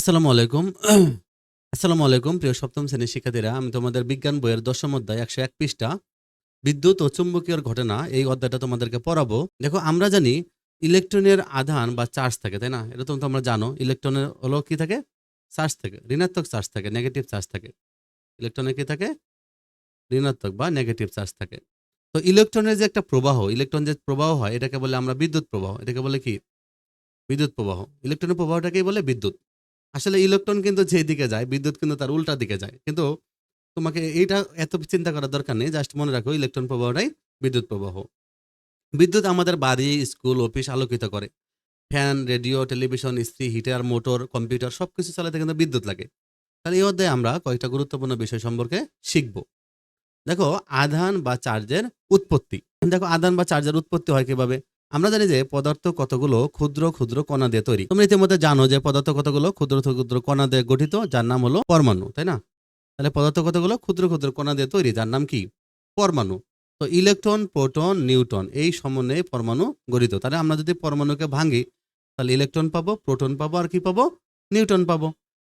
আসসালামু আলাইকুম। আসসালামু আলাইকুম, প্রিয় সপ্তম শ্রেণির শিক্ষার্থীরা। আমি তোমাদের বিজ্ঞান বইয়ের দশম অধ্যায় একশো এক পৃষ্ঠা বিদ্যুৎ ও চুম্বকীয় ঘটনা এই অধ্যায়টা তোমাদেরকে পড়াবো। দেখো, আমরা জানি ইলেকট্রনের আধান বা চার্জ থাকে, তাই না? এটা তো তোমরা জানো, ইলেকট্রনের হলো কি থাকে? চার্জ থাকে, ঋণাত্মক চার্জ থাকে নেগেটিভ চার্জ থাকে। ইলেকট্রনের কি থাকে? ঋণাত্মক বা নেগেটিভ চার্জ থাকে। তো ইলেকট্রনের যে একটা প্রবাহ, ইলেকট্রন যে প্রবাহ হয়, এটাকে বলে আমরা বিদ্যুৎ প্রবাহ। এটাকে বলে কি? বিদ্যুৎ প্রবাহ। ইলেকট্রনের প্রবাহটাকেই বলে বিদ্যুৎ। আসলে ইলেকট্রন কিন্তু যে দিকে যায়, বিদ্যুৎ কিন্তু তার উল্টা দিকে যায়। কিন্তু তোমাকে এইটা এত চিন্তা করার দরকার নেই জাস্ট মনে রাখো ইলেকট্রন প্রবাহটাই বিদ্যুৎ প্রবাহ। বিদ্যুৎ আমাদের বাড়ি, স্কুল, অফিস আলোকিত করে। ফ্যান, রেডিও, টেলিভিশন, ইস্ত্রি, হিটার, মোটর, কম্পিউটার সব কিছু চালাতে কিন্তু বিদ্যুৎ লাগে। তাহলে এই অধ্যায়ে আমরা কয়েকটা গুরুত্বপূর্ণ বিষয় সম্পর্কে শিখব। দেখো, আধান বা চার্জের উৎপত্তি। দেখো, আধান বা চার্জের উৎপত্তি হয় কীভাবে? আমরা জানি যে পদার্থ কতগুলো ক্ষুদ্র ক্ষুদ্র কণা দিয়ে তৈরি। তোমরা ইতিমধ্যে জানো যে পদার্থ কতগুলো ক্ষুদ্র ক্ষুদ্র কণা দিয়ে গঠিত, যার নাম হলো পরমাণু, তাই না? তাহলে পদার্থ কতগুলো ক্ষুদ্র ক্ষুদ্র কণা দিয়ে তৈরি, যার নাম কি? পরমাণু। তো ইলেকট্রন, প্রোটন নিউটন এই সমন্বয়ে পরমাণু গঠিত। তাহলে আমরা যদি পরমাণুকে ভাঙি, তাহলে ইলেকট্রন পাবো, প্রোটন পাবো, আর কি পাবো? নিউটন পাবো।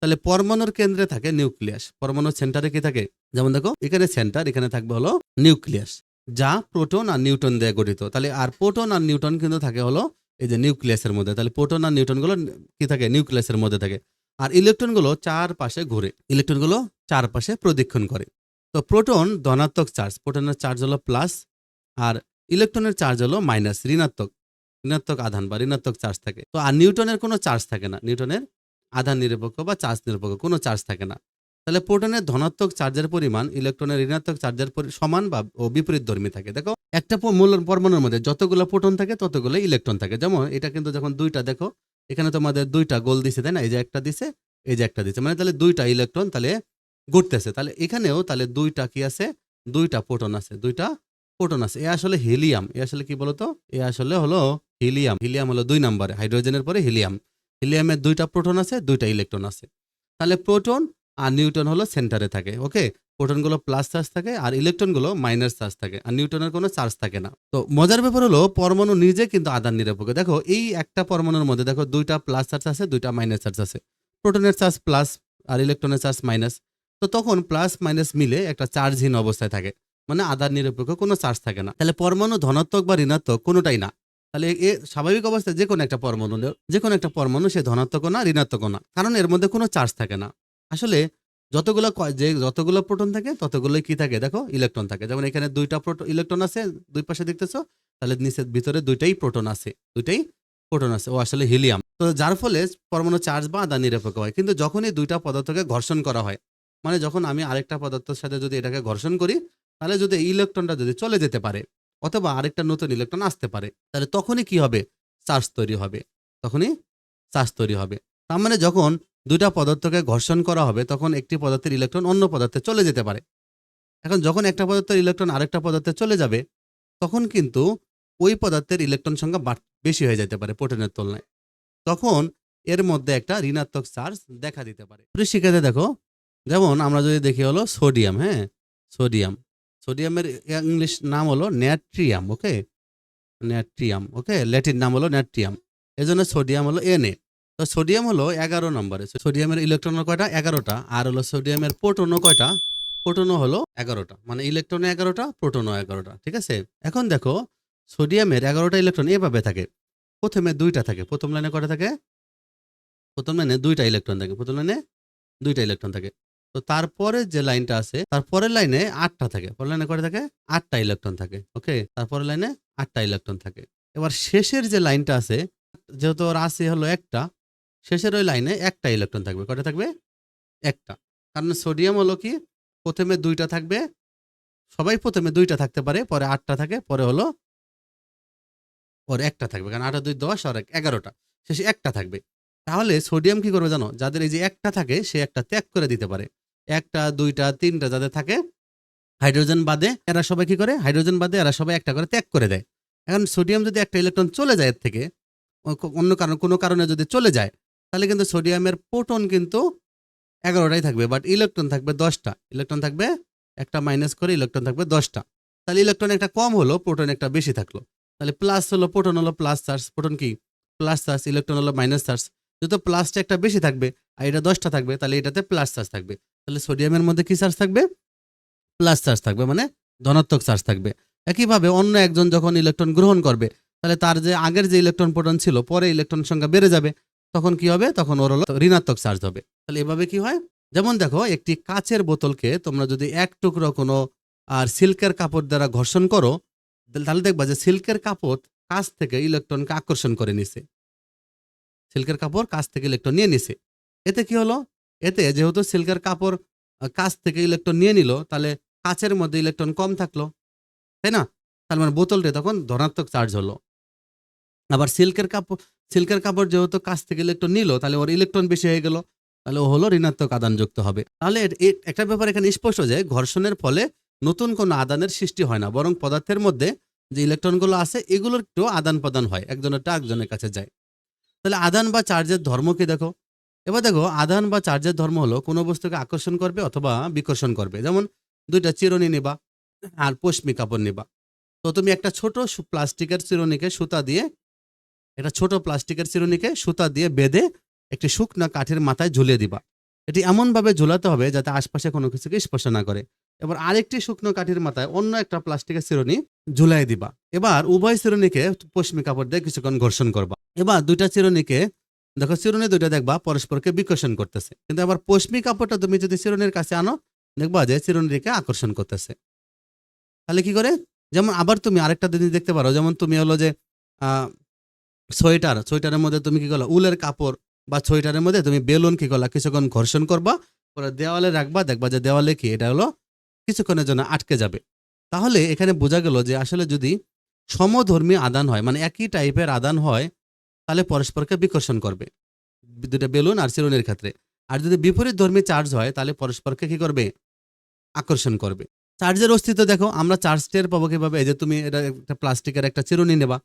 তাহলে পরমাণুর কেন্দ্রে থাকে নিউক্লিয়াস। পরমাণুর সেন্টারে কি থাকে? যেমন দেখো, এখানে সেন্টার, এখানে থাকবে হলো নিউক্লিয়াস। যা প্রোটন আর নিউটন দিয়ে গঠিত। তাহলে আর প্রোটন আর নিউটন কিন্তু থাকে হলো এই যে নিউক্লিয়াসের মধ্যে। তাহলে প্রোটন আর নিউটনগুলো কি থাকে? নিউক্লিয়াসের মধ্যে থাকে। আর ইলেকট্রনগুলো চারপাশে ঘুরে। ইলেকট্রনগুলো চারপাশে প্রদক্ষিণ করে। তো প্রোটন ধনাত্মক চার্জ, প্রোটনের চার্জ হলো প্লাস আর ইলেকট্রনের চার্জ হলো মাইনাস, ঋণাত্মক ঋণাত্মক আধান বা ঋণাত্মক চার্জ থাকে। তো আর নিউটনের কোনো চার্জ থাকে না। নিউটনের আধান নিরপেক্ষ বা চার্জ নিরপেক্ষ কোনো চার্জ থাকে না। তাহলে প্রোটনের ধনাত্মক চার্জের পরিমাণ, ইলেকট্রনের ঋণাত্মক চার্জের সমান বা বিপরীত ধর্মী থাকে। দেখো, একটা মূল পরমাণুর মধ্যে যতগুলো প্রোটন থাকে, ততগুলো ইলেকট্রন থাকে। যেমন, এটা কিন্তু যখন দুইটা, দেখো, এখানে তোমাদের দুইটা গোল দিছে, তাই না? এই যে একটা দিছে, এই যে একটা দিছে। মানে তাহলে দুইটা ইলেকট্রন তাহলে ঘুরতেছে। তাহলে এখানেও তাহলে দুইটা কি আছে? দুইটা প্রোটন আছে, দুইটা প্রোটন আছে। এ আসলে হিলিয়াম। এ আসলে কি বলতো? এ আসলে হলো হিলিয়াম। হিলিয়াম হলো দুই নম্বরে, হাইড্রোজেনের পরে হিলিয়াম। হিলিয়ামের দুইটা প্রোটন আছে, দুইটা ইলেকট্রন আছে। তাহলে প্রোটন আর নিউটন হলো সেন্টারে থাকে, ওকে? প্রোটনগুলো প্লাস চার্জ থাকে আর ইলেকট্রনগুলো মাইনাস চার্জ থাকে, আর নিউটনের কোনো চার্জ থাকে না। তো মজার ব্যাপার হলো পরমাণু নিজে কিন্তু আদান নিরপেক্ষ। দেখো, এই একটা পরমাণুর মধ্যে দেখো দুইটা প্লাস চার্জ আছে, দুইটা মাইনাস চার্জ আছে। প্রোটনের চার্জ প্লাস আর ইলেকট্রনের চার্জ মাইনাস। তো তখন প্লাস মাইনাস মিলে একটা চার্জহীন অবস্থায় থাকে মানে আধার নিরপেক্ষ, কোনো চার্জ থাকে না। তাহলে পরমাণু ধনাত্মক বা ঋণাত্মক কোনোটাই না। তাহলে এ স্বাভাবিক অবস্থায় যে কোনো একটা পরমাণু যে কোনো একটা পরমাণু সে ধনাত্মক না ঋণাত্মক না, কারণ এর মধ্যে কোনো চার্জ থাকে না। আসলে যতগুলো যে যতগুলো প্রোটন থাকে, ততগুলোই কি থাকে? দেখো, ইলেকট্রন থাকে। যেমন এখানে দুইটা প্রোটন ইলেকট্রন আছে, দুই পাশে দেখতেছো, তাহলে নিচের ভিতরে দুইটাই প্রোটন আছে, দুইটাই প্রোটন আছে, ও আসলে হিলিয়াম। তো যার ফলে পরমাণু চার্জ বা আদা নিরপেক্ষ হয়। কিন্তু যখনই দুইটা পদার্থকে ঘর্ষণ করা হয় মানে যখন আমি আরেকটা পদার্থের সাথে যদি এটাকে ঘর্ষণ করি, তাহলে যদি ইলেকট্রনটা যদি চলে যেতে পারে, অথবা আরেকটা নতুন ইলেকট্রন আসতে পারে, তাহলে তখনই কি হবে? চার্জ তৈরি হবে। তখনই চার্জ তৈরি হবে। তার মানে যখন দুইটা পদার্থকে ঘর্ষণ করা হবে, তখন একটি পদার্থের ইলেকট্রন অন্য পদার্থে চলে যেতে পারে। এখন যখন একটা পদার্থের ইলেকট্রন আরেকটা পদার্থে চলে যাবে, তখন কিন্তু ওই পদার্থের ইলেকট্রন সংখ্যা বেশি হয়ে যেতে পারে প্রোটনের তুলনায়। তখন এর মধ্যে একটা ঋণাত্মক চার্জ দেখা দিতে পারে। শিক্ষার্থী, দেখো, যেমন আমরা যদি দেখি হলো সোডিয়াম হ্যাঁ? সোডিয়াম। সোডিয়ামের ইংলিশ নাম হলো natrium okay natrium okay Latin নাম হলো ন্যাট্রিয়াম এজন্য সোডিয়াম হলো এনএ তো সোডিয়াম হলো এগারো নম্বরে। সোডিয়ামের ইলেকট্রন কয়টা? এগারোটা। আর হলো সোডিয়ামের প্রোটনও কয়টা? প্রোটনও হলো এগারোটা। মানে ইলেকট্রন এগারোটা, প্রোটনও এগারোটা, ঠিক আছে? এখন দেখো, সোডিয়ামের এগারোটা ইলেকট্রন এভাবে থাকে। প্রথমে দুইটা থাকে। প্রথম লাইনে কয়টা থাকে? প্রথম লাইনে দুইটা ইলেকট্রন থাকে। প্রথম লাইনে দুইটা ইলেকট্রন থাকে। তো তারপরে যে লাইনটা আছে, তারপরের লাইনে আটটা থাকে। পরের লাইনে কয়টা থাকে? আটটা ইলেকট্রন থাকে, ওকে? তারপরের লাইনে আটটা ইলেকট্রন থাকে। এবার শেষের যে লাইনটা আছে, যেহেতু ওর হলো একটা শেষের ওই লাইনে একটা ইলেকট্রন থাকবে। কয়টা থাকবে? একটা। কারণ সোডিয়াম হলো কি? প্রথমে দুইটা থাকবে। সবাই প্রথমে দুইটা থাকতে পারে, পরে আটটা থাকে, পরে হলো পরে একটা থাকবে। কারণ আটা দুই দশ আর এগারোটা। শেষে একটা থাকবে। তাহলে সোডিয়াম কি করবে জানো? যাদের এই যে একটা থাকে, সে একটা ত্যাগ করে দিতে পারে। একটা, দুইটা, তিনটা যাদের থাকে হাইড্রোজেন বাদে এরা সবাই কি করে? হাইড্রোজেন বাদে এরা সবাই একটা করে ত্যাগ করে দেয়। এখন সোডিয়াম যদি একটা ইলেকট্রন চলে যায় এর থেকে অন্য কারণ, কোনো কারণে যদি চলে যায় তাহলে কিন্তু সোডিয়ামের প্রোটন কিন্তু এগারোটাই থাকবে বাট ইলেকট্রন থাকবে দশটা। ইলেকট্রন থাকবে একটা মাইনাস করে ইলেকট্রন থাকবে দশটা। তাহলে ইলেকট্রন একটা কম হলো প্রোটন একটা বেশি থাকল। তাহলে প্লাস হলো প্রোটন হলো প্লাস চার্জ প্রোটন কি? প্লাস চার্জ ইলেকট্রন হলো মাইনাস চার্জ যেহেতু প্লাসটা একটা বেশি থাকবে, আর এটা দশটা থাকবে, তাহলে এটাতে প্লাস চার্জ থাকবে। তাহলে সোডিয়ামের মধ্যে কি চার্জ থাকবে? প্লাস চার্জ থাকবে মানে ধনাত্মক চার্জ থাকবে। একইভাবে অন্য একজন যখন ইলেকট্রন গ্রহণ করবে, তাহলে তার যে আগের যে ইলেকট্রন প্রোটন ছিল, পরে ইলেকট্রন সংখ্যা বেড়ে যাবে। তখন কি হবে? তখন ওর হলো ঋণাত্মক চার্জ হবে। তাহলে এভাবে কি হয়? যেমন দেখো, একটি কাচের বোতলকে তোমরা যদি এক টুকরো কোনো, আর সিল্কের কাপড় দ্বারা ঘর্ষণ করো, তাহলে দেখবা যে সিল্কের কাপড় কাছ থেকে ইলেকট্রনকে আকর্ষণ করে নিছে। সিল্কের কাপড় কাছ থেকে ইলেকট্রন নিয়ে নিছে। এতে কি হলো? এতে যেহেতু সিল্কের কাপড় কাছ থেকে ইলেকট্রন নিয়ে নিল, তাহলে কাচের মধ্যে ইলেকট্রন কম থাকল। তাই না? তার মানে বোতলটি তখন ধনাত্মক চার্জ হলো। আবার সিল্কের কাপড় সিল্কের কাপড় যেহেতু কাছ থেকে ইলেকট্রন নিল, তাহলে ওর ইলেকট্রন বেশি হয়ে গেল, তাহলে ও হলো ঋণাত্মক আদান যুক্ত হবে। তাহলে একটা ব্যাপার এখানে স্পষ্ট যে ঘর্ষণের ফলে নতুন কোনো আদানের সৃষ্টি হয় না, বরং পদার্থের মধ্যে যে ইলেকট্রনগুলো আছে, এগুলোর একটু আদান প্রদান হয় একজনেরটা একজনের কাছে যায়। তাহলে আদান বা চার্জের ধর্ম কি দেখো? এবার দেখো, আদান বা চার্জের ধর্ম হলো কোনো বস্তুকে আকর্ষণ করবে অথবা বিকর্ষণ করবে, যেমন দুইটা চিরনি নিবা আর পশ্মি কাপড় নিবা। তো তুমি একটা ছোট প্লাস্টিকের চিরনিকে সুতা দিয়ে একটা ছোট প্লাস্টিকের চিরুনিকে সুতা দিয়ে বেঁধে একটি শুকনা কাঠের মাথায় ঝুলিয়ে দিবা। এটি এমনভাবে ঝুলাতে হবে যাতে আশপাশে কোনো কিছুকে স্পর্শ না করে। এবার আরেকটি শুকনো কাঠের মাথায় অন্য একটা প্লাস্টিকের চিরুনি ঝুলাই দিবা। এবার উভয় চিরুনিকে পশ্মি কাপড় দিয়ে কিছুক্ষণ ঘর্ষণ করবা। এবার দুইটা চিরুনিকে, দেখো চিরুনি দুইটা দেখবা পরস্পরকে বিকর্ষণ করতেছে। কিন্তু আবার পশ্মি কাপড়টা তুমি যদি চিরুনির কাছে আনো, দেখবা যে চিরুনিকে আকর্ষণ করতেছে। তাহলে কি করে? যেমন আবার তুমি আরেকটা জিনিস দেখতে পারো। যেমন তুমি হলো যে সোয়েটার, সোয়েটারের মধ্যে তুমি কি করল? উলের কাপড় বা সোয়েটারের মধ্যে তুমি বেলুন কি করলা? কিছুক্ষণ ঘর্ষণ করবা, পরে দেওয়ালে রাখবা, দেখবা যে দেওয়ালে কি? এটা হলো কিছুক্ষণের জন্য আটকে যাবে। তাহলে এখানে বোঝা গেল যে আসলে যদি সমধর্মী আদান হয় মানে একই টাইপের আদান হয়, তাহলে পরস্পরকে বিকর্ষণ করবে। দুটা বেলুন আর চিরুনির ক্ষেত্রে। আর যদি বিপরীত ধর্মী চার্জ হয়, তাহলে পরস্পরকে কি করবে? আকর্ষণ করবে। চার্জের অস্তিত্ব দেখো, আমরা চার্জ টের পাবো কীভাবে? এই যে তুমি এটা একটা প্লাস্টিকের একটা চিরুনি নেবা।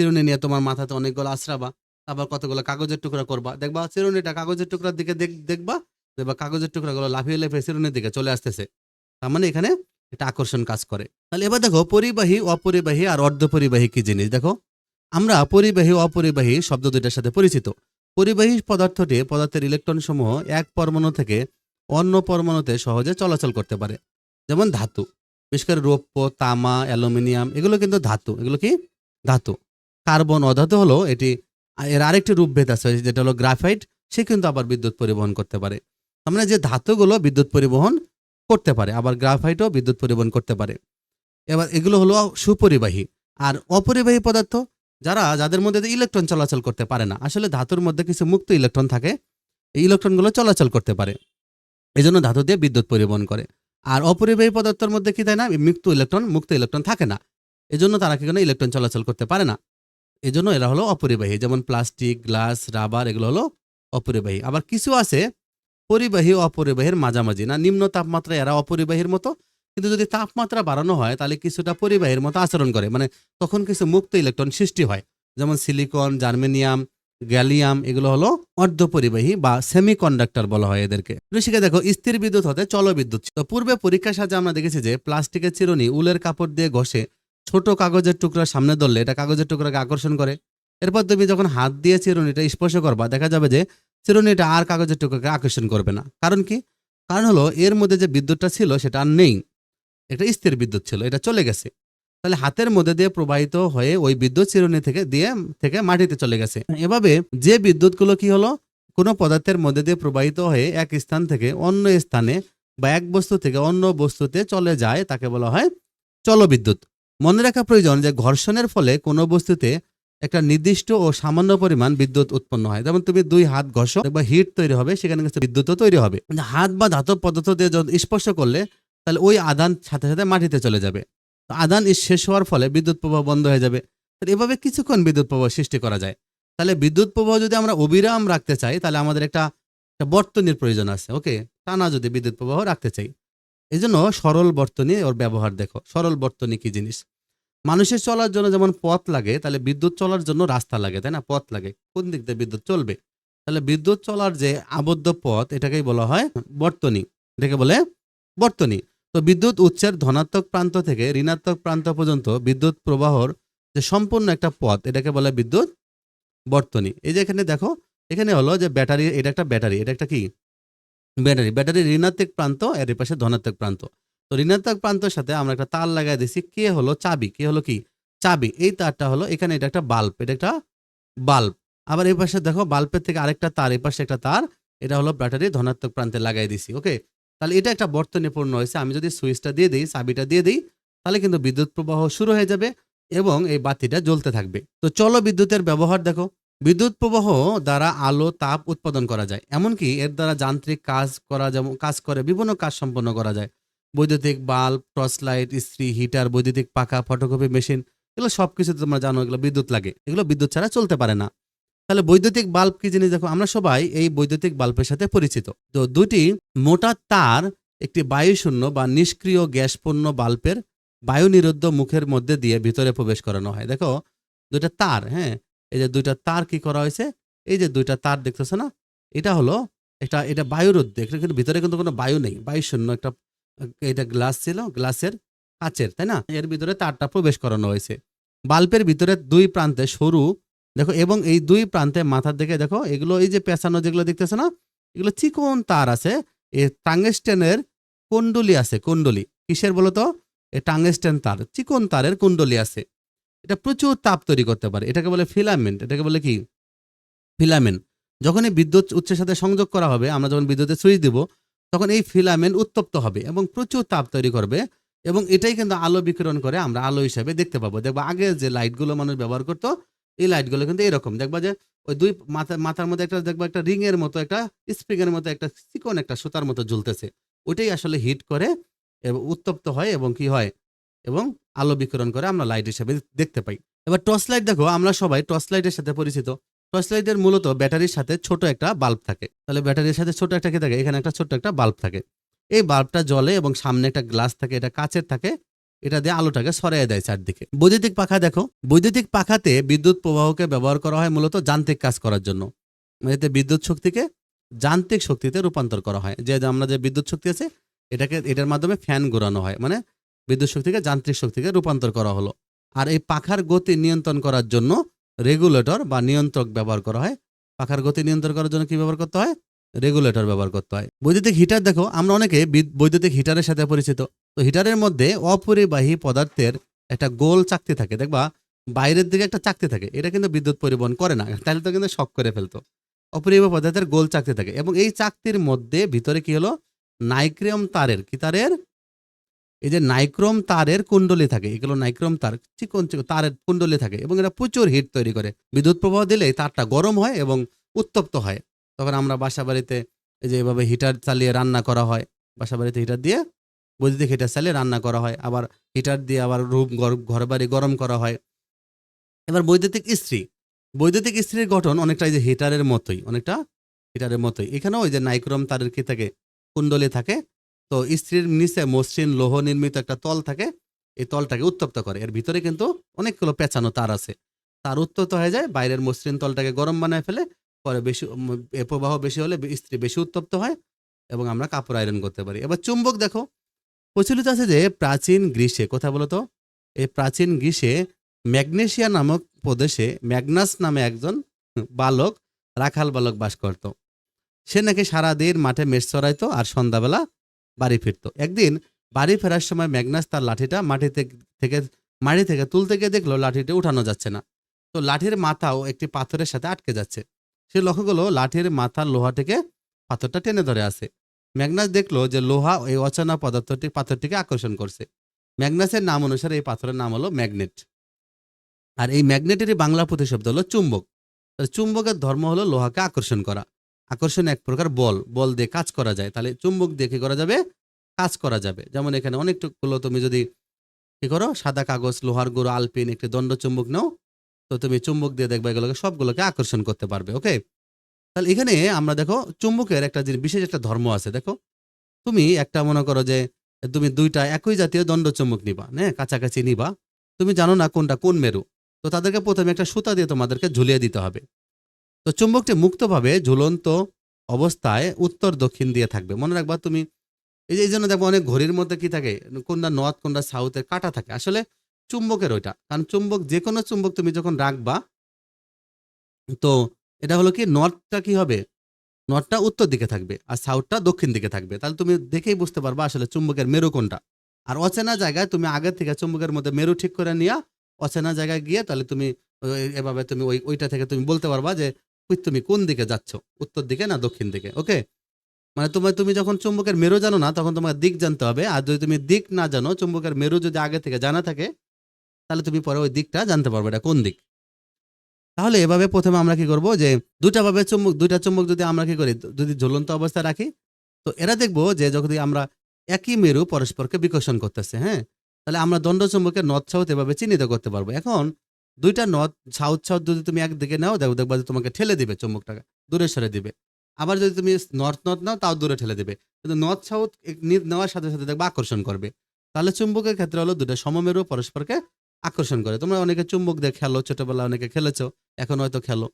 চিরুনি নিয়ে তোমার মাথাতে অনেকগুলো আশ্রাবা আবার কতগুলো কাগজের টুকরা করবা। দেখবা চিরুনিটা কাগজের টুকরার দিকে দেখ- দেখবা দেখবা কাগজের টুকরাগুলো লাফিয়ে লাফিয়ে চিরুনির দিকে চলে আসতেছে। তার মানে এখানে এটা আকর্ষণ কাজ করে। তাহলে এবার দেখো, পরিবাহী, অপরিবাহী আর অর্ধপরিবাহী কি জিনিস? দেখো, আমরা পরিবাহী, অপরিবাহী শব্দ দুইটার সাথে পরিচিত। পরিবাহী পদার্থটি, পদার্থের ইলেকট্রন সমূহ এক পরমাণু থেকে অন্য পরমাণুতে সহজে চলাচল করতে পারে। যেমন ধাতু। বিশেষ করে রৌপ্য, তামা, অ্যালুমিনিয়াম, এগুলো কিন্তু ধাতু। এগুলো কি? ধাতু। কার্বন অধাতু হলো এটি, এর আরেকটি রূপভেদ আছে, যেটা হলো গ্রাফাইট, সে কিন্তু আবার বিদ্যুৎ পরিবহন করতে পারে। মানে যে ধাতুগুলো বিদ্যুৎ পরিবহন করতে পারে, আবার গ্রাফাইটও বিদ্যুৎ পরিবহন করতে পারে। এবার এগুলো হলো সুপরিবাহী। আর অপরিবাহী পদার্থ, যারা, যাদের মধ্যে ইলেকট্রন চলাচল করতে পারে না, আসলে ধাতুর মধ্যে কিছু মুক্ত ইলেকট্রন থাকে, এই ইলেকট্রনগুলো চলাচল করতে পারে এই জন্য ধাতু দিয়ে বিদ্যুৎ পরিবহন করে। আর অপরিবাহী পদার্থের মধ্যে কি থাকে না, মুক্ত ইলেকট্রন মুক্ত ইলেকট্রন থাকে না, এজন্য তারা কি কোনো ইলেকট্রন চলাচল করতে পারে না। এজন্য এরা হলো অপরিবাহী। যেমন প্লাস্টিক, গ্লাস, রাবার, এগুলো হলো অপরিবাহী। আবার কিছু আছে পরিবাহী ও অপরিবাহীর মাঝামাঝি। না, নিম্ন তাপমাত্রায় এরা অপরিবাহীর মতো, কিন্তু যদি তাপমাত্রা বাড়ানো হয়, তাহলে কিছুটা পরিবাহীর মতো আচরণ করে। মানে তখন কিছু মুক্ত ইলেকট্রন সৃষ্টি হয়। যেমন সিলিকন, জার্মেনিয়াম, গ্যালিয়াম, এগুলো হলো অর্ধপরিবাহী বা সেমি কন্ডাক্টর বলা হয় এদেরকে। ঋষিকে দেখো, স্থির বিদ্যুৎ হতে চলবিদ্যুৎ। তো পূর্বে পরীক্ষার সাহায্যে আমরা দেখেছি যে, প্লাস্টিকের চিরুনি উলের কাপড় দিয়ে ঘষে ছোট কাগজের টুকরা সামনে ধরলে এটা কাগজের টুকরাকে আকর্ষণ করে। এরপর তুমি যখন হাত দিয়ে চিরুনিটা স্পর্শ করবা, দেখা যাবে যে চিরুনিটা আর কাগজের টুকরাকে আকর্ষণ করবে না। কারণ কি? কারণ হলো এর মধ্যে যে বিদ্যুৎটা ছিল সেটা আর নেই। এটা স্থির বিদ্যুৎ ছিল, এটা চলে গেছে। তাহলে হাতের মধ্যে দিয়ে প্রবাহিত হয়ে ওই বিদ্যুৎ চিরুনি থেকে দিয়ে, থেকে মাটিতে চলে গেছে। এভাবে যে বিদ্যুৎগুলো কি হলো? কোনো পদার্থের মধ্যে দিয়ে প্রবাহিত হয়ে এক স্থান থেকে অন্য স্থানে বা এক বস্তু থেকে অন্য বস্তুতে চলে যায়, তাকে বলা হয় চলবিদ্যুৎ। মনে রাখা প্রয়োজন যে ঘর্ষণের ফলে কোনো বস্তুতে একটা নির্দিষ্ট ও সামান্য পরিমাণ বিদ্যুৎ উৎপন্ন হয়। যেমন তুমি দুই হাত ঘষো বা হিট তৈরি হবে, সেখানে কিছু বিদ্যুৎও তৈরি হবে। হাত বা ধাতব পদার্থ দিয়ে যখন স্পর্শ করলে, তাহলে ওই আদান সাথে সাথে মাটিতে চলে যাবে। আদান শেষ হওয়ার ফলে বিদ্যুৎ প্রবাহ বন্ধ হয়ে যাবে। এভাবে কিছুক্ষণ বিদ্যুৎ প্রবাহ সৃষ্টি করা যায়। তাহলে বিদ্যুৎ প্রবাহ যদি আমরা অবিরাম রাখতে চাই, তাহলে আমাদের একটা একটা বর্তনীর প্রয়োজন আছে, ওকে? টানা যদি বিদ্যুৎ প্রবাহ রাখতে চাই। এই জন্য সরল বর্তনী ওর ব্যবহার দেখো। সরল বর্তনী কি জিনিস? মানুষের চলার জন্য যেমন পথ লাগে, তাহলে বিদ্যুৎ চলার জন্য রাস্তা লাগে, তাই না? পথ লাগে। কোন দিক দিয়ে বিদ্যুৎ চলবে? তাহলে বিদ্যুৎ চলার যে আবদ্ধ পথ, এটাকেই বলা হয় বর্তনী। এটাকে বলে বর্তনী। তো বিদ্যুৎ উৎসের ধনাত্মক প্রান্ত থেকে ঋণাত্মক প্রান্ত পর্যন্ত বিদ্যুৎ প্রবাহর যে সম্পূর্ণ একটা পথ, এটাকে বলে বিদ্যুৎ বর্তনী। এই যে এখানে দেখো, এখানে হলো যে ব্যাটারি, এটা একটা ব্যাটারি, এটা একটা কি? ব্যাটারি। ব্যাটারি ঋণাত্মক প্রান্ত এর পাশে ধনাত্মক প্রান্ত। তো ঋণাত্মক প্রান্তের সাথে আমরা একটা তার লাগাই দিছি। কে হলো? চাবি। কে হলো কি? চাবি। এই তারটা হলো, এখানে এটা একটা বাল্ব, এটা একটা বাল্ব। আবার এই পাশে দেখো, বাল্বের থেকে আরেকটা তার, এই পাশে একটা তার, এটা হলো ব্যাটারি ধনাত্মক প্রান্তে লাগাই দিছি, ওকে? তাহলে এটা একটা বর্তনী পূর্ণ হয়েছে। আমি যদি সুইচটা দিয়ে দিই, চাবিটা দিয়ে দিই, তাহলে কিন্তু বিদ্যুৎ প্রবাহ শুরু হয়ে যাবে এবং এই বাতিটা জ্বলতে থাকবে। তো চলো বিদ্যুতের ব্যবহার দেখো। বিদ্যুৎ প্রবাহ দ্বারা আলো, তাপ উৎপাদন করা যায়। এমনকি এর দ্বারা যান্ত্রিক কাজ করা যেমন, কাজ করে, বিভিন্ন কাজ সম্পন্ন করা যায়। বৈদ্যুতিক বাল্ব টর্চ লাইট ইস্ত্রি হিটার বৈদ্যুতিক পাখা ফটোকপি মেশিন এগুলো সব কিছু তোমরা জানো এগুলো বিদ্যুৎ লাগে। এগুলো বিদ্যুৎ ছাড়া চলতে পারে না। তাহলে বৈদ্যুতিক বাল্ব কি জিনিস? দেখো, আমরা সবাই এই বৈদ্যুতিক বাল্বের সাথে পরিচিত। তো দুটি মোটা তার, একটি বায়ুশূন্য বা নিষ্ক্রিয় গ্যাসপূর্ণ বাল্বের বায়ু নিরুদ্ধ মুখের মধ্যে দিয়ে ভিতরে প্রবেশ করানো হয়। দেখো, দুইটা তার হ্যাঁ? এই যে দুইটা তার কি করা হয়েছে? এই যে দুইটা তার দেখতেছো না? এটা হলো এটা এটা বায়ুরুদ্ধ, এটা কিন্তু ভিতরে কিন্তু কোনো বায়ু নেই। বায়ু শূন্য একটা এটা গ্লাস ছিল, গ্লাসের কাচের, তাই না? এর ভিতরে তারটা প্রবেশ করানো হয়েছে। বাল্বের ভিতরে দুই প্রান্তে সরু, দেখো, এবং এই দুই প্রান্তে মাথার দিকে, দেখো, এগুলো এই যে পেঁচানো যেগুলো দেখতেছো না, এগুলো চিকন তার আছে। এ টাঙ্গেস্টেনের কুণ্ডলি আছে, কুণ্ডলি। কিসের বলো তো? এই টাঙ্গেস্টেন তার, চিকন তারের কুণ্ডলি আছে। এটা প্রচুর তাপ তৈরি করতে পারে। এটাকে বলে ফিলামেন্ট। এটাকে বলে কি? ফিলামেন্ট। যখন এই বিদ্যুৎ উৎসের সাথে সংযোগ করা হবে, আমরা যখন বিদ্যুতের সুইচ দিব তখন এই ফিলামেন্ট উত্তপ্ত হবে এবং প্রচুর তাপ তৈরি করবে এবং এটাই কিন্তু আলো বিকিরণ করে, আমরা আলো হিসাবে দেখতে পাবো। দেখবা আগে যে লাইটগুলো মানুষ ব্যবহার করতো, এই লাইটগুলো কিন্তু এরকম। দেখবা যে ওই দুই মাথা, মাথার মধ্যে একটা, দেখবা একটা রিং এর মতো একটা স্প্রিং এর মতো একটা চিকন একটা সুতার মতো জ্বলতেছে। ওইটাই আসলে হিট করে এবং উত্তপ্ত হয় এবং কি হয়? এবং আলো বিকিরণ করে আমরা লাইট হিসাবে দেখতে পাই। এবার টর্চ লাইট দেখো, আমরা সবাই টর্চ লাইটের সাথে পরিচিত। টর্চ লাইটের মূলত ব্যাটারির সাথে ছোট একটা বাল্ব থাকে। তাহলে ব্যাটারির সাথে ছোট একটা কি থাকে? এখানে একটা ছোট একটা বাল্ব থাকে। এই বাল্বটা জ্বলে এবং সামনে একটা গ্লাস থাকে, এটা কাচের থাকে, এটা দিয়ে আলোটাকে সরাই দেয় চারদিকে। বৈদ্যুতিক পাখা দেখো। বৈদ্যুতিক পাখাতে বিদ্যুৎ প্রবাহকে ব্যবহার করা হয় মূলত যান্ত্রিক কাজ করার জন্য। এতে বিদ্যুৎ শক্তিকে যান্ত্রিক শক্তিতে রূপান্তর করা হয়। যে আমরা যে বিদ্যুৎ শক্তি আছে, এটাকে, এটার মাধ্যমে ফ্যান ঘোরানো হয়। মানে বিদ্যুৎ শক্তিকে যান্ত্রিক শক্তিকে রূপান্তর করা হলো। আর এই পাখার গতি নিয়ন্ত্রণ করার জন্য রেগুলেটর বা নিয়ন্ত্রক ব্যবহার করা হয়। পাখার গতি নিয়ন্ত্রণ করার জন্য কি ব্যবহার করতে হয়? রেগুলেটর ব্যবহার করতে হয়। বৈদ্যুতিক হিটার দেখো, আমরা অনেকে বৈদ্যুতিক হিটারের সাথে পরিচিত। তো হিটারের মধ্যে অপরিবাহী পদার্থের একটা গোল চাকতি থাকে। দেখবা, বাইরের দিকে একটা চাকতি থাকে। এটা কিন্তু বিদ্যুৎ পরিবহন করে না। তাহলে তো কিন্তু শক করে ফেলতো। অপরিবাহী পদার্থের গোল চাকতি থাকে। এবং এই চাকতির মধ্যে ভিতরে কি হলো? নাইক্রিয়াম তারের, কি তারের? এই যে নাইক্রোম তারের কুণ্ডলী থাকে, এগুলো নাইক্রোম তার চিকন চিকন তারের কুণ্ডলী থাকে এবং এটা প্রচুর হিট তৈরি করে। বিদ্যুৎ প্রবাহ দিলে তারটা গরম হয় এবং উত্তপ্ত হয়। তখন আমরা বাসা বাড়িতে এই যে এভাবে হিটার চালিয়ে রান্না করা হয় বাসা বাড়িতে হিটার দিয়ে বৈদ্যুতিক হিটার চালিয়ে রান্না করা হয়, আবার হিটার দিয়ে আবার রুম ঘর বাড়ি গরম করা হয়। এবার বৈদ্যুতিক ইস্ত্রি, বৈদ্যুতিক ইস্ত্রির গঠন অনেকটা এই যে হিটারের মতোই, অনেকটা হিটারের মতোই। এখানেও ওই যে নাইক্রোম তারের কি থাকে, কুণ্ডলী থাকে তো স্ত্রীর নিচে মসৃণ লৌহ নির্মিত একটা তল থাকে, এই তলটাকে উত্তপ্ত করে। এর ভিতরে কিন্তু অনেকগুলো পেঁচানো তার আছে। তার উত্তপ্ত হয়ে যায়, বাইরের মসৃণ তলটাকে গরম বানায় ফেলে, পরে বেশি প্রবাহ বেশি হলে স্ত্রী বেশি উত্তপ্ত হয় এবং আমরা কাপড় আয়রন করতে পারি। এবার চুম্বক দেখো, প্রচলিত আছে যে প্রাচীন গ্রীষ্মে, কথা বলতো এই প্রাচীন গ্রীষ্মে ম্যাগনেশিয়া নামক প্রদেশে ম্যাগনাস নামে একজন বালক, রাখাল বালক বাস করত। সে নাকি সারাদিন মাঠে মেষ চড়াইতো আর সন্ধ্যাবেলা বাড়ি ফিরতো। একদিন বাড়ি ফেরার সময় ম্যাগনাস তার লাঠিটা মাটি থেকে মাটি থেকে তুলতে গিয়ে দেখল লাঠিটা উঠানো যাচ্ছে না। তো লাঠির মাথাও একটি পাথরের সাথে আটকে যাচ্ছে। সে লক্ষ্য করল লাঠির মাথার লোহা থেকে পাথরটা টেনে ধরে আছে। ম্যাগনাস দেখল যে লোহা এই অচেনা পদার্থটি পাথরটিকে আকর্ষণ করছে। ম্যাগনাসের নাম অনুসারে এই পাথরের নাম হলো ম্যাগনেট। আর এই ম্যাগনেটেরই বাংলা প্রতিশব্দ হলো চুম্বক। চুম্বকের ধর্ম হলো লোহাকে আকর্ষণ করা। আকর্ষণ এক প্রকার বল বল দিয়ে কাজ করা যায়। তাহলে চুম্বক দিয়ে কি করা যাবে? কাজ করা যাবে। যেমন এখানে অনেকটুকুলো তুমি যদি কি করো, সাদা কাগজ, লোহার গুঁড়ো, আলপিন, একটি দণ্ড চুম্বক নাও, তো তুমি চুম্বক দিয়ে দেখবে এগুলোকে সবগুলোকে আকর্ষণ করতে পারবে ওকে তাহলে এখানে আমরা দেখো, চুম্বকের একটা যে বিশেষ একটা ধর্ম আছে, দেখো। তুমি একটা মনে করো যে, তুমি দুইটা একই জাতীয় দণ্ড চুম্বক নিবা হ্যাঁ? কাছাকাছি নিবা। তুমি জানো না কোনটা কোন মেরু। তো তাদেরকে প্রথমে একটা সুতা দিয়ে তোমাদেরকে ঝুলিয়ে দিতে হবে। তো চুম্বকটি মুক্তভাবে ঝুলন্ত অবস্থায় উত্তর দক্ষিণ দিয়ে থাকবে। মনে রাখবা তুমি, এই যে, এই জন্য দেখব অনেক ঘড়ির মধ্যে কি থাকে, কোনটা নর্থ কোনটা সাউথের কাটা থাকে। আসলে চুম্বকের ওইটা, কারণ চুম্বক যে কোনো চুম্বক তুমি যখন রাখবা, তো এটা হলো কি নর্থটা কি হবে? নর্থটা উত্তর দিকে থাকবে আর সাউথটা দক্ষিণ দিকে থাকবে। তাহলে তুমি দেখেই বুঝতে পারবা আসলে চুম্বকের মেরু কোনটা। আর অচেনা জায়গায় তুমি আগের থেকে চুম্বকের মধ্যে মেরু ঠিক করে নিয়ে, অচেনা জায়গায় গিয়ে তাহলে তুমি এভাবে তুমি ওই, ওইটা থেকে তুমি বলতে পারবা যে তুমি কোন দিকে যাচ্ছ? উত্তর দিকে না দক্ষিণ দিকে? ওকে মানে তোমার, তুমি যখন চুম্বকের মেরু জানো না, তখন তোমার দিক জানতে হবে। আর যদি তুমি দিক না জানো, চুম্বকের মেরু যদি আগে থেকে জানা থাকে, তাহলে তুমি পরে ওই দিকটা জানতে পারবে এটা কোন দিক। তাহলে এভাবে প্রথমে আমরা কি করব যে দুটা ভাবে চুম্বক, দুইটা চুম্বক যদি আমরা কি করি, যদি ঝুলন্ত অবস্থায় রাখি, তো এরা দেখব যে যদি আমরা একই মেরু পরস্পরকে বিকর্ষণ করতেছে হ্যাঁ? তাহলে আমরা দণ্ড চুম্বকের সাউথ এভাবে চিহ্নিত করতে পারব। এখন দুইটা নর্থ সাউথ সাউথ যদি তুমি একদিকে নাও, দেখো, দেখবা যে তোমাকে ঠেলে দিবে, চুম্বকটাকে, দূরে সরে দিবে। আবার যদি তুমি নর্থ নর্থ নাও, তাও দূরে ঠেলে দিবে। কিন্তু নর্থ সাউথ নেওয়ার সাথে সাথে দেখবা আকর্ষণ করবে। তাহলে চুম্বকের ক্ষেত্রে হলো দুটো সমমেরু পরস্পরকে আকর্ষণ করে। তোমরা অনেকে চুম্বক দিয়ে খেলো ছোটবেলা অনেকে খেলেছো, এখন হয়তো খেলো।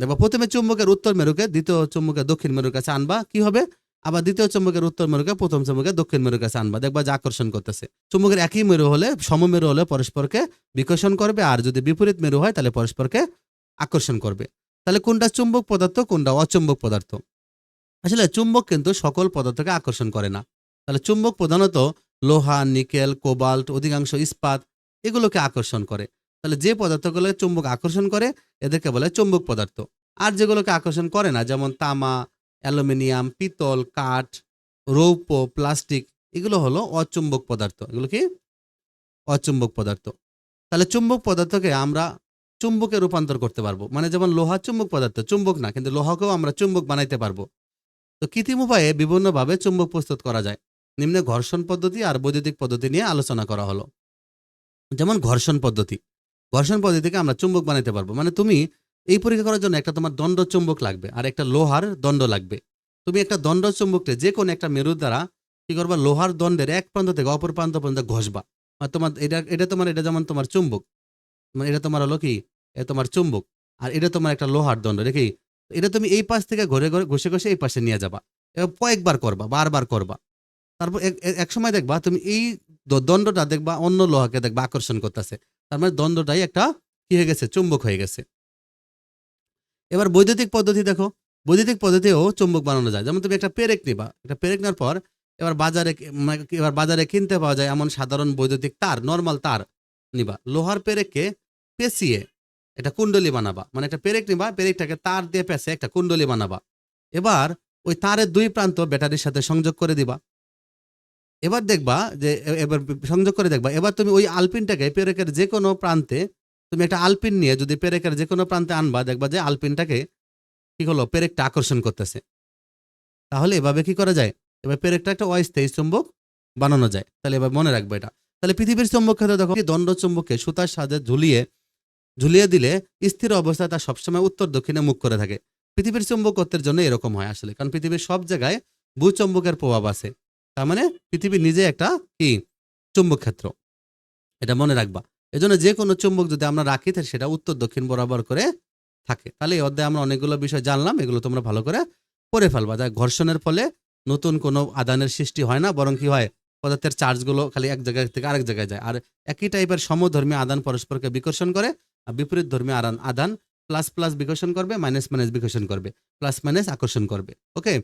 দেখো প্রথমে চুম্বকের উত্তর মেরুকে, দ্বিতীয় চুম্বকের দক্ষিণ মেরুর কাছে আনবা, কি হবে? আবার দ্বিতীয় চুম্বকের উত্তর মেরুকে, প্রথম চুম্বকের দক্ষিণ মেরুর কাছে আনবা দেখবা যে আকর্ষণ করতেছে। চুম্বকের একই মেরু হলে সমমেরু হলে পরস্পরকে বিকর্ষণ করবে, আর যদি বিপরীত মেরু হয়, তাহলে পরস্পরকে আকর্ষণ করবে। তাহলে কোনটা চুম্বক পদার্থ, কোনটা অচুম্বক পদার্থ? আসলে চুম্বক কিন্তু সকল পদার্থকে আকর্ষণ করে না। তাহলে চুম্বক প্রধানত লোহা, নিকেল, কোবাল্ট, অধিকাংশ ইস্পাত, এগুলোকে আকর্ষণ করে। তাহলে যে পদার্থগুলো চুম্বক আকর্ষণ করে, এদেরকে বলে চুম্বক পদার্থ। আর যেগুলোকে আকর্ষণ করে না, যেমন তামা অ্যালুমিনিয়াম, পিতল, কাঠ, রৌপ্য, প্লাস্টিক, এগুলো হলো অচুম্বক পদার্থ। এগুলো কি? অচুম্বক পদার্থ। তাহলে চুম্বক পদার্থকে আমরা চুম্বকে রূপান্তর করতে পারব। মানে যেমন লোহা চুম্বক পদার্থ, চুম্বক না, কিন্তু লোহাকেও আমরা চুম্বক বানাইতে পারব। তো কৃত্রিম উপায়ে বিভিন্নভাবে চুম্বক প্রস্তুত করা যায়। নিম্নে ঘর্ষণ পদ্ধতি আর বৈদ্যুতিক পদ্ধতি নিয়ে আলোচনা করা হলো। যেমন ঘর্ষণ পদ্ধতি। ঘর্ষণ পদ্ধতিকে আমরা চুম্বক বানাইতে পারব। মানে তুমি এই পরীক্ষা করার জন্য একটা তোমার দণ্ড চুম্বক লাগবে আর একটা লোহার দণ্ড লাগবে। তুমি একটা দণ্ড চুম্বককে যে কোনো একটা মেরুর দ্বারা কি করবা? লোহার দণ্ডের এক প্রান্ত থেকে অপর প্রান্ত পর্যন্ত ঘষবা। আর তোমার এটা এটা তোমার, এটা যেমন তোমার চুম্বক মানে এটা তোমার হলো কি? তোমার চুম্বক আর এটা তোমার একটা লোহার দণ্ড। রেখে এটা তুমি এই পাশ থেকে ঘুরে ঘুরে ঘষে ঘষে এই পাশে নিয়ে যাবা। কয়েকবার করবা, বারবার করবা। তারপর এক সময় দেখবা তুমি এই দণ্ডটা দেখবা অন্য লোহাকে দেখবা আকর্ষণ করতেছে। তার মানে দণ্ডটাই একটা কি হয়ে গেছে? চুম্বক হয়ে গেছে। এবার বৈদ্যুতিক পদ্ধতি দেখো। বৈদ্যুতিক পদ্ধতিও চুম্বক বানানো যায়। যেমন তুমি একটা পেরেক নিবা। একটা পেরেক নেওয়ার পর এবার বাজারে মানে এবার বাজারে কিনতে পাওয়া যায় এমন সাধারণ বৈদ্যুতিক তার নর্মাল তার নিবা। লোহার পেরেককে পেঁচিয়ে এটা কুণ্ডলি বানাবা। মানে একটা পেরেক নিবা, পেরেকটাকে তার দিয়ে পেঁচে একটা কুণ্ডলি বানাবা। এবার ওই তারের দুই প্রান্ত ব্যাটারির সাথে সংযোগ করে দিবা। এবার দেখবা যে এবার সংযোগ করে দেখবা। এবার তুমি ওই আলপিনটাকে পেরেকের যে কোনো প্রান্তে তুমি একটা আলপিন নিয়ে যদি পেরেকের যে কোনো প্রান্তে আনবা, দেখবা যে আলপিনটাকে কি হলো পেরেকটা আকর্ষণ করতেছে। তাহলে এভাবে কি করা যায়? এবার পেরেকটা একটা অস্থায়ী চুম্বক বানানো যায়। তাহলে এবার মনে রাখবে এটা। তাহলে পৃথিবীর চুম্বক ক্ষেত্রে দেখো দণ্ড চুম্বককে সুতার সাথে ঝুলিয়ে ঝুলিয়ে দিলে স্থির অবস্থায় তা সবসময় উত্তর দক্ষিণে মুখ করে থাকে। পৃথিবীর চুম্বকত্বের জন্য এরকম হয় আসলে। কারণ পৃথিবীর সব জায়গায় ভূচম্বকের প্রভাব আছে। তার মানে পৃথিবী নিজে একটা কি? চুম্বক ক্ষেত্র। এটা মনে রাখবা। এজন্য যে কোনো চুম্বক যদি আমরা রাখি, তাহলে সেটা উত্তর, দক্ষিণ বরাবর করে থাকে। তাহলে এই অধ্যায়ে আমরা অনেকগুলো বিষয় জানলাম, এগুলো তোমরা ভালো করে পড়ে ফেলবা। যা ঘর্ষণের ফলে নতুন কোনো আদানের সৃষ্টি হয় না, বরং কি হয়, পদার্থের চার্জগুলো খালি এক জায়গা থেকে আরেক জায়গায় যায়। আর একই টাইপের সমধর্মী আদান পরস্পরকে বিকর্ষণ করে, আর বিপরীত ধর্মী আদান আদান প্লাস প্লাস বিকর্ষণ করবে মাইনাস মাইনাস বিকর্ষণ করবে প্লাস মাইনাস আকর্ষণ করবে। ওকে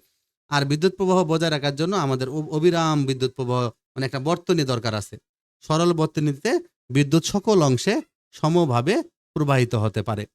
আর বিদ্যুৎ প্রবাহ বজায় রাখার জন্য আমাদের অবিরাম বিদ্যুৎ প্রবাহ মানে একটা বর্তনী দরকার আছে। সরল বর্তনীতে বিদ্যুৎ সকল অংশে সমভাবে প্রবাহিত হতে পারে।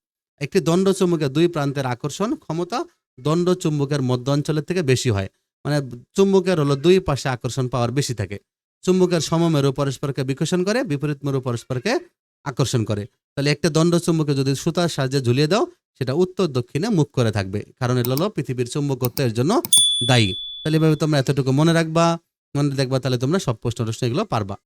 একটি দণ্ড চুম্বকের দুই প্রান্তের আকর্ষণ ক্ষমতা দণ্ড চুম্বকের মধ্য অঞ্চলের থেকে বেশি হয়। মানে চুম্বকের হলো দুই পাশে আকর্ষণ পাওয়ার বেশি থাকে। চুম্বকের সমমেরু পরস্পরকে বিকর্ষণ করে বিপরীত মেরু পরস্পরকে আকর্ষণ করে। তাহলে একটা দণ্ড চুম্বকে যদি সুতার সাহায্যে ঝুলিয়ে দাও, সেটা উত্তর দক্ষিণে মুখ করে থাকবে। কারণ এটা হলো পৃথিবীর চুম্বকত্বের জন্য দায়ী। তাহলে এভাবে তোমরা এতটুকু মনে রাখবা, মনে দেখবা, তাহলে তোমরা সব প্রশ্ন টশ্ন এগুলো পারবা।